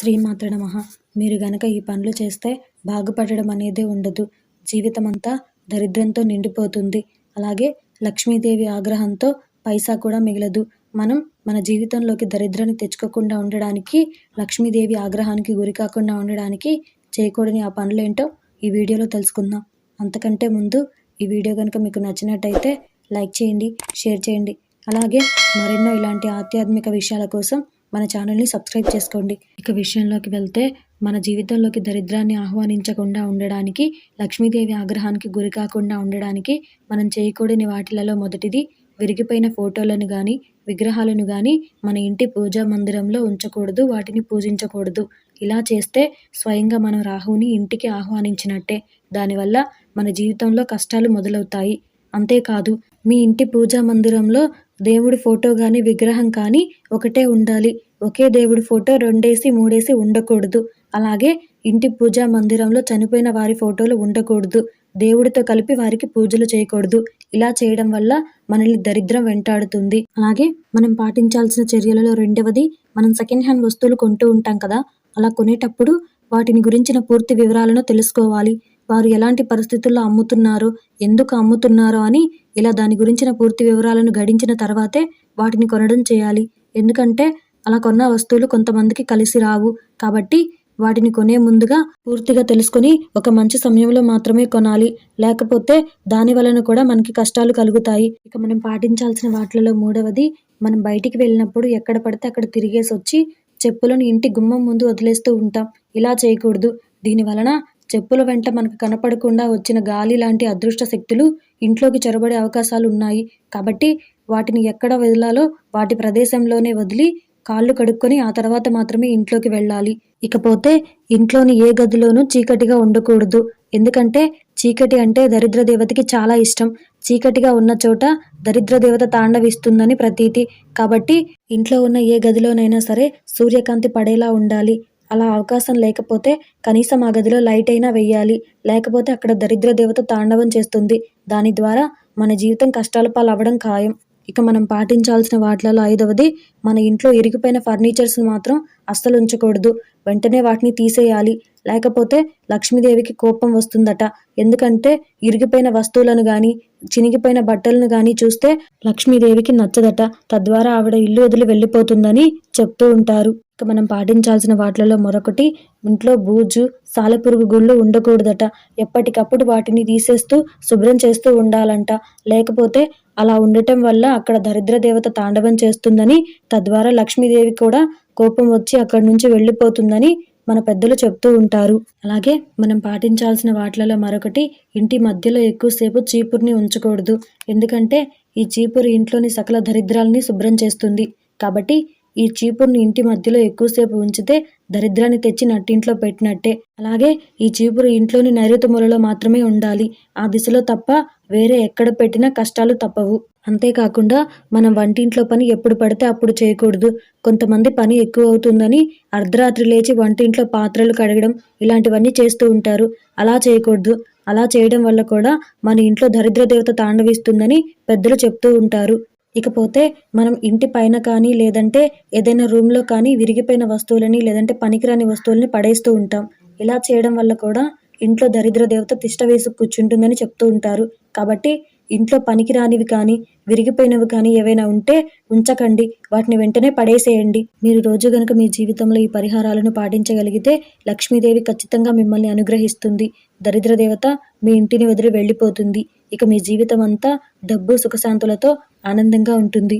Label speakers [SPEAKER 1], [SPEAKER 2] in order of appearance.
[SPEAKER 1] శ్రీమాత్ర నమః. మీరు గనక ఈ పనులు చేస్తే బాగుపడడం అనేదే ఉండదు. జీవితమంతా దరిద్రంతో నిండిపోతుంది. అలాగే లక్ష్మీదేవి ఆగ్రహంతో పైసా కూడా మిగలదు. మనం మన జీవితంలోకి దరిద్రాన్ని తెచ్చుకోకుండా ఉండడానికి లక్ష్మీదేవి ఆగ్రహానికి గురి కాకుండా ఉండడానికి చేయకూడని ఆ పనులు ఏంటో ఈ వీడియోలో తెలుసుకుందాం. అంతకంటే ముందు ఈ వీడియో కనుక మీకు నచ్చినట్టయితే లైక్ చేయండి షేర్ చేయండి. అలాగే మరెన్నో ఇలాంటి ఆధ్యాత్మిక విషయాల కోసం మన ఛానల్ని సబ్స్క్రైబ్ చేసుకోండి. ఇక విషయంలోకి వెళ్తే మన జీవితంలోకి దరిద్రాన్ని ఆహ్వానించకుండా ఉండడానికి లక్ష్మీదేవి ఆగ్రహానికి గురి కాకుండా ఉండడానికి మనం చేయకూడని వాటిలలో మొదటిది విరిగిపోయిన ఫోటోలను కానీ విగ్రహాలను కానీ మన ఇంటి పూజా మందిరంలో ఉంచకూడదు వాటిని పూజించకూడదు. ఇలా చేస్తే స్వయంగా మనం రాహుని ఇంటికి ఆహ్వానించినట్టే. దానివల్ల మన జీవితంలో కష్టాలు మొదలవుతాయి. అంతేకాదు మీ ఇంటి పూజా మందిరంలో దేవుడి ఫోటో కానీ విగ్రహం కానీ ఒకటే ఉండాలి. ఒకే దేవుడి ఫోటో రెండేసి మూడేసి ఉండకూడదు. అలాగే ఇంటి పూజా మందిరంలో చనిపోయిన వారి ఫోటోలు ఉండకూడదు. దేవుడితో కలిపి వారికి పూజలు చేయకూడదు. ఇలా చేయడం వల్ల మనల్ని దరిద్రం వెంటాడుతుంది. అలాగే మనం పాటించాల్సిన చర్యలలో రెండవది మనం సెకండ్ హ్యాండ్ వస్తువులు కొంటూ ఉంటాం కదా అలా కొనేటప్పుడు వాటిని గురించిన పూర్తి వివరాలను తెలుసుకోవాలి. వారు ఎలాంటి పరిస్థితుల్లో అమ్ముతున్నారు ఎందుకు అమ్ముతున్నారో అని ఇలా దాని గురించిన పూర్తి వివరాలను గడించిన తర్వాతే వాటిని కొనడం చేయాలి. ఎందుకంటే అలా కొన్న వస్తువులు కొంతమందికి కలిసి రావు. కాబట్టి వాటిని కొనే ముందుగా పూర్తిగా తెలుసుకొని ఒక మంచి సమయంలో మాత్రమే కొనాలి. లేకపోతే దాని వలన కూడా మనకి కష్టాలు కలుగుతాయి. ఇక మనం పాటించాల్సిన వాటిలలో మూడవది మనం బయటికి వెళ్ళినప్పుడు ఎక్కడ పడితే అక్కడ తిరిగేసి వచ్చి చెప్పులను ఇంటి గుమ్మం ముందు వదిలేస్తూ ఉంటాం. ఇలా చేయకూడదు. దీని వలన చెప్పుల వెంట మనకు కనపడకుండా వచ్చిన గాలి లాంటి అదృష్ట శక్తులు ఇంట్లోకి చొరబడే అవకాశాలు ఉన్నాయి. కాబట్టి వాటిని ఎక్కడ వదిలాలో వాటి ప్రదేశంలోనే వదిలి కాళ్ళు కడుక్కొని ఆ తర్వాత మాత్రమే ఇంట్లోకి వెళ్ళాలి. ఇకపోతే ఇంట్లోని ఏ గదిలోనూ చీకటిగా ఉండకూడదు. ఎందుకంటే చీకటి అంటే దరిద్ర దేవతకి చాలా ఇష్టం. చీకటిగా ఉన్న చోట దరిద్ర దేవత తాండవిస్తుందని ప్రతీతి. కాబట్టి ఇంట్లో ఉన్న ఏ గదిలోనైనా సరే సూర్యకాంతి పడేలా ఉండాలి. అలా అవకాశం లేకపోతే కనీసం ఆ గదిలో లైట్ అయినా వెయ్యాలి. లేకపోతే అక్కడ దరిద్ర దేవత తాండవం చేస్తుంది. దాని ద్వారా మన జీవితం కష్టాల పాలు అవ్వడం ఖాయం. ఇక మనం పాటించాల్సిన వాటిలలో ఐదవది మన ఇంట్లో ఇరిగిపోయిన ఫర్నిచర్స్ని మాత్రం అస్సలు ఉంచకూడదు. వెంటనే వాటిని తీసేయాలి. లేకపోతే లక్ష్మీదేవికి కోపం వస్తుందట. ఎందుకంటే ఇరిగిపోయిన వస్తువులను కానీ చినిగిపోయిన బట్టలను కానీ చూస్తే లక్ష్మీదేవికి నచ్చదట. తద్వారా ఆవిడ ఇల్లు వదిలి వెళ్ళిపోతుందని చెప్తూ ఉంటారు. ఇక మనం పాటించాల్సిన వాటిలలో మరొకటి ఇంట్లో బూజు సాలెపురుగు గుళ్ళు ఉండకూడదట. ఎప్పటికప్పుడు వాటిని తీసేస్తూ శుభ్రం చేస్తూ ఉండాలంట. లేకపోతే అలా ఉండటం వల్ల అక్కడ దరిద్ర దేవత తాండవం చేస్తుందని తద్వారా లక్ష్మీదేవి కూడా కోపం వచ్చి అక్కడి నుంచి వెళ్ళిపోతుందని మన పెద్దలు చెప్తూ ఉంటారు. అలాగే మనం పాటించాల్సిన వాటిలలో మరొకటి ఇంటి మధ్యలో ఎక్కువసేపు చీపుర్ని ఉంచకూడదు. ఎందుకంటే ఈ చీపురు ఇంట్లోని సకల దరిద్రాలని శుభ్రం చేస్తుంది. కాబట్టి ఈ చీపుర్ని ఇంటి మధ్యలో ఎక్కువసేపు ఉంచితే దరిద్రాన్ని తెచ్చి నట్టింట్లో పెట్టినట్టే. అలాగే ఈ చీపురు ఇంట్లోని నైరుతి మూలలో మాత్రమే ఉండాలి. ఆ దిశలో తప్ప వేరే ఎక్కడ పెట్టినా కష్టాలు తప్పవు. అంతేకాకుండా మనం వంటింట్లో పని ఎప్పుడు పడితే అప్పుడు చేయకూడదు. కొంతమంది పని ఎక్కువ అవుతుందని అర్ధరాత్రి లేచి వంటింట్లో పాత్రలు కడగడం ఇలాంటివన్నీ చేస్తూ ఉంటారు. అలా చేయకూడదు. అలా చేయడం వల్ల కూడా మన ఇంట్లో దరిద్ర దేవత తాండవిస్తుందని పెద్దలు చెప్తూ ఉంటారు. ఇకపోతే మనం ఇంటి పైన కానీ లేదంటే ఏదైనా రూమ్లో కానీ విరిగిపోయిన వస్తువులని లేదంటే పనికిరాని వస్తువులని పడేస్తూ ఉంటాం. ఇలా చేయడం వల్ల కూడా ఇంట్లో దరిద్ర దేవత తిష్ట వేసి కూర్చుంటుందని చెప్తూ ఉంటారు. కాబట్టి ఇంట్లో పనికిరానివి కానీ విరిగిపోయినవి కానీ ఏవైనా ఉంటే ఉంచకండి. వాటిని వెంటనే పడేసేయండి. మీరు రోజు గనుక మీ జీవితంలో ఈ పరిహారాలను పాటించగలిగితే లక్ష్మీదేవి ఖచ్చితంగా మిమ్మల్ని అనుగ్రహిస్తుంది. దరిద్ర దేవత మీ ఇంటిని వదిలి వెళ్ళిపోతుంది. ఇక మీ జీవితం అంతా డబ్బు సుఖశాంతులతో ఆనందంగా ఉంటుంది.